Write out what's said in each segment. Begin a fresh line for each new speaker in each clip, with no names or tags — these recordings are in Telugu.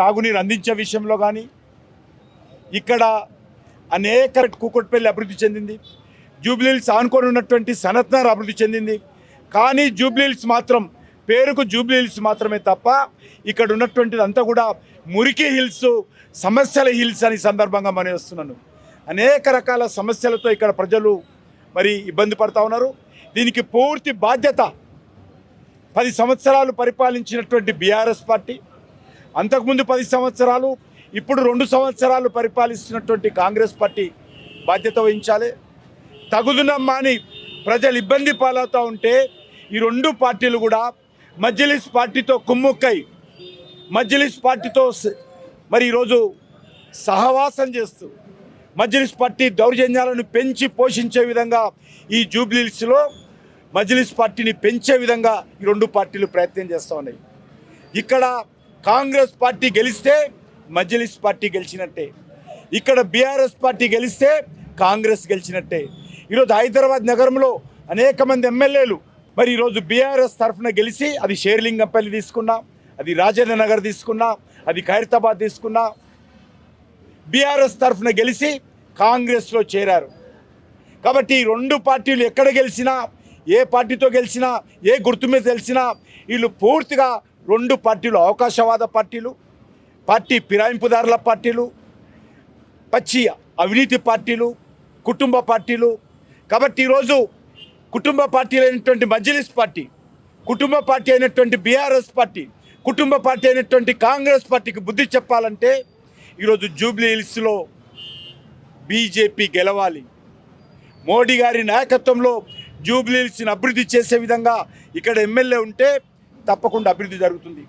తాగునీరు అందించే విషయంలో కానీ ఇక్కడ అనేక కూకట్పల్లి అభివృద్ధి చెందింది. జూబ్లీహిల్స్ ఆనుకొని ఉన్నటువంటి సనత్నార్ అభివృద్ధి చెందింది. కానీ జూబ్లీహిల్స్ మాత్రం పేరుకు జూబ్లీహిల్స్ మాత్రమే తప్ప ఇక్కడ ఉన్నటువంటిది అంతా కూడా మురికి హిల్స్ సమస్యల హిల్స్ అని సందర్భంగా మనం వస్తున్నాను. అనేక రకాల సమస్యలతో ఇక్కడ ప్రజలు మరి ఇబ్బంది పడతా ఉన్నారు. దీనికి పూర్తి బాధ్యత పది సంవత్సరాలు పరిపాలించినటువంటి బీఆర్ఎస్ పార్టీ. అంతకుముందు పది సంవత్సరాలు ఇప్పుడు రెండు సంవత్సరాలు పరిపాలిస్తున్నటువంటి కాంగ్రెస్ పార్టీ బాధ్యత వహించాలి. తగుదునమ్మా అని ప్రజలు ఇబ్బంది పాలవుతూ ఉంటే ఈ రెండు పార్టీలు కూడా మజ్లిస్ పార్టీతో కుమ్ముక్కై మజ్లిస్ పార్టీతో మరి ఈరోజు సహవాసం చేస్తూ మజ్లిస్ పార్టీ దౌర్జన్యాలను పెంచి పోషించే విధంగా ఈ జూబ్లీస్లో మజ్లిస్ పార్టీని పెంచే విధంగా ఈ రెండు పార్టీలు ప్రయత్నం చేస్తూ ఉన్నాయి. ఇక్కడ కాంగ్రెస్ పార్టీ గెలిస్తే మజ్లిస్ పార్టీ గెలిచినట్టే. ఇక్కడ బీఆర్ఎస్ పార్టీ గెలిస్తే కాంగ్రెస్ గెలిచినట్టే. ఈరోజు హైదరాబాద్ నగరంలో అనేక మంది ఎమ్మెల్యేలు మరి ఈరోజు బీఆర్ఎస్ తరఫున గెలిచి అది షేర్లింగంపల్లి తీసుకున్నా అది రాజేంద్ర నగర్ తీసుకున్నా అది ఖైరతాబాద్ తీసుకున్నా బీఆర్ఎస్ తరఫున గెలిచి కాంగ్రెస్లో చేరారు. కాబట్టి ఈ రెండు పార్టీలు ఎక్కడ గెలిచినా ఏ పార్టీతో గెలిచినా ఏ గుర్తు మీద గెలిచినా వీళ్ళు పూర్తిగా రెండు పార్టీలు అవకాశవాద పార్టీలు పార్టీ ఫిరాయింపుదారుల పార్టీలు పచ్చి అవినీతి పార్టీలు కుటుంబ పార్టీలు. కాబట్టి ఈరోజు కుటుంబ పార్టీ అయినటువంటి మజ్లిస్ పార్టీ కుటుంబ పార్టీ అయినటువంటి బీఆర్ఎస్ పార్టీ కుటుంబ పార్టీ అయినటువంటి కాంగ్రెస్ పార్టీకి బుద్ధి చెప్పాలంటే ఈరోజు జూబ్లీ హిల్స్లో బీజేపీ గెలవాలి. మోడీ గారి నాయకత్వంలో జూబ్లీ హిల్స్ని అభివృద్ధి చేసే విధంగా ఇక్కడ ఎమ్మెల్యే ఉంటే తప్పకుండా అభివృద్ధి జరుగుతుంది.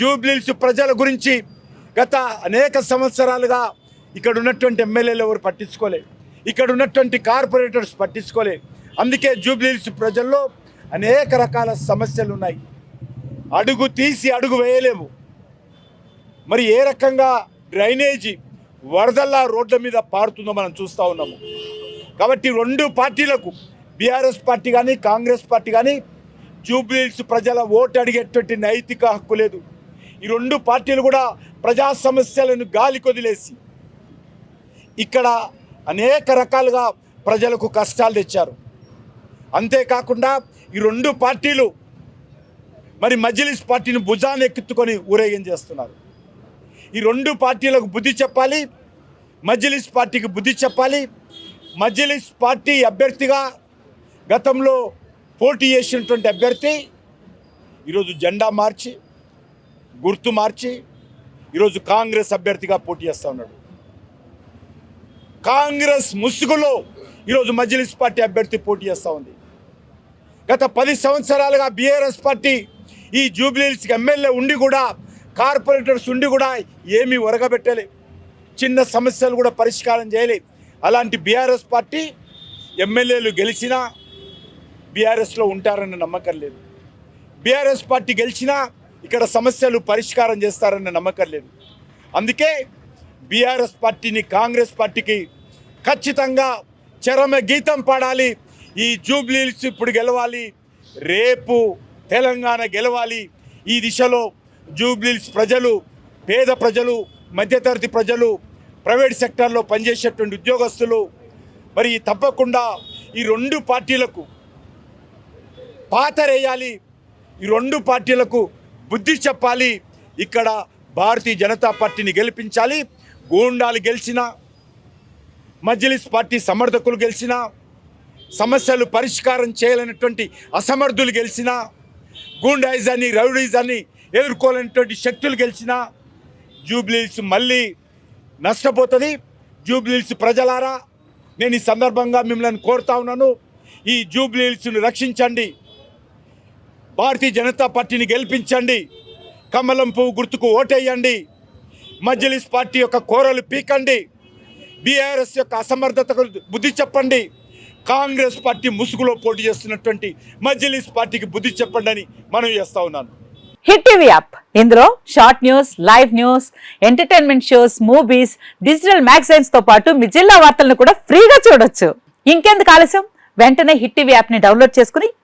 జూబ్లీహిల్స్ ప్రజల గురించి గత అనేక సంవత్సరాలుగా ఇక్కడ ఉన్నటువంటి ఎమ్మెల్యేలు ఎవరు పట్టించుకోలే. ఇక్కడ ఉన్నటువంటి కార్పొరేటర్స్ పట్టించుకోలే. అందుకే జూబ్లీహిల్స్ ప్రజల్లో అనేక రకాల సమస్యలు ఉన్నాయి. అడుగు తీసి అడుగు వేయలేము. మరి ఏ రకంగా డ్రైనేజీ వరదల్లా రోడ్ల మీద పారుతుందో మనం చూస్తూ ఉన్నాము. కాబట్టి రెండు పార్టీలకు బీఆర్ఎస్ పార్టీ కానీ కాంగ్రెస్ పార్టీ కానీ జూబ్లీస్ ప్రజల ఓటు అడిగేటువంటి నైతిక హక్కు లేదు. ఈ రెండు పార్టీలు కూడా ప్రజా సమస్యలను గాలి కొదిలేసి ఇక్కడ అనేక రకాలుగా ప్రజలకు కష్టాలు తెచ్చారు. అంతేకాకుండా ఈ రెండు పార్టీలు మరి మజ్లిస్ పార్టీని భుజాన్ని ఎక్కెత్తుకొని ఊరేగం చేస్తున్నారు. ఈ రెండు పార్టీలకు బుద్ధి చెప్పాలి మజ్లిస్ పార్టీకి బుద్ధి చెప్పాలి. మజ్లిస్ పార్టీ అభ్యర్థిగా గతంలో పోటీ చేసినటువంటి అభ్యర్థి ఈరోజు జెండా మార్చి గుర్తు మార్చి ఈరోజు కాంగ్రెస్ అభ్యర్థిగా పోటీ చేస్తూ ఉన్నాడు. కాంగ్రెస్ ముసుగులో ఈరోజు మజ్లిస్ పార్టీ అభ్యర్థి పోటీ చేస్తూ ఉంది. గత పది సంవత్సరాలుగా బీఆర్ఎస్ పార్టీ ఈ జూబ్లీహిల్స్కి ఎమ్మెల్యే ఉండి కూడా కార్పొరేటర్స్ ఉండి కూడా ఏమీ ఒరగబెట్టలే. చిన్న సమస్యలు కూడా పరిష్కారం చేయలే. అలాంటి బీఆర్ఎస్ పార్టీ ఎమ్మెల్యేలు గెలిచినా బీఆర్ఎస్లో ఉంటారన్న నమ్మకం లేదు. బీఆర్ఎస్ పార్టీ గెలిచినా ఇక్కడ సమస్యలు పరిష్కారం చేస్తారన్న నమ్మకం లేదు. అందుకే బీఆర్ఎస్ పార్టీని కాంగ్రెస్ పార్టీకి ఖచ్చితంగా చరమ గీతం పాడాలి. ఈ జూబ్లీస్ ఇప్పుడు గెలవాలి. రేపు తెలంగాణ గెలవాలి. ఈ దిశలో జూబ్లీస్ ప్రజలు పేద ప్రజలు మధ్యతరగతి ప్రజలు ప్రైవేట్ సెక్టార్లో పనిచేసేటువంటి ఉద్యోగస్తులు మరి తప్పకుండా ఈ రెండు పార్టీలకు పాతరేయాలి ఈ రెండు పార్టీలకు బుద్ధి చెప్పాలి. ఇక్కడ భారతీయ జనతా పార్టీని గెలిపించాలి. గూండాలు గెలిచినా మజ్లిస్ పార్టీ సమర్థకులు గెలిచిన సమస్యలు పరిష్కారం చేయాలనేటువంటి అసమర్థులు గెలిచినా గూండాయిజాన్ని రౌడీజాన్ని ఎదుర్కోలేనటువంటి శక్తులు గెలిచినా జూబ్లీస్ మళ్ళీ నష్టపోతుంది. జూబ్లీస్ ప్రజలారా నేను ఈ సందర్భంగా మిమ్మల్ని కోరుతా ఉన్నాను. ఈ జూబ్లీస్ను రక్షించండి. భారతీయ జనతా పార్టీని గెలిపించండి. కమలం పువ్వు గుర్తుకు ఓటేయండి. మజ్లిస్ పార్టీ యొక్క కోరలు పీకండి. బీఆర్ఎస్ యొక్క అసమర్థతకు బుద్ధి చెప్పండి. కాంగ్రెస్ పార్టీ ముసుగులో పోటీ చేస్తున్నటువంటి మజ్లిస్ పార్టీకి బుద్ధి చెప్పండి అని మనం చేస్తా ఉన్నాను.
Hit TV app. ఇందులో short news live news entertainment shows movies digital మ్యాగజైన్స్తో పాటు మీ జిల్లా వార్తలను కూడా ఫ్రీగా చూడొచ్చు. ఇంకెందుకు ఆలస్యం? వెంటనే హిట్ టీవీ యాప్ని డౌన్లోడ్ చేసుకుని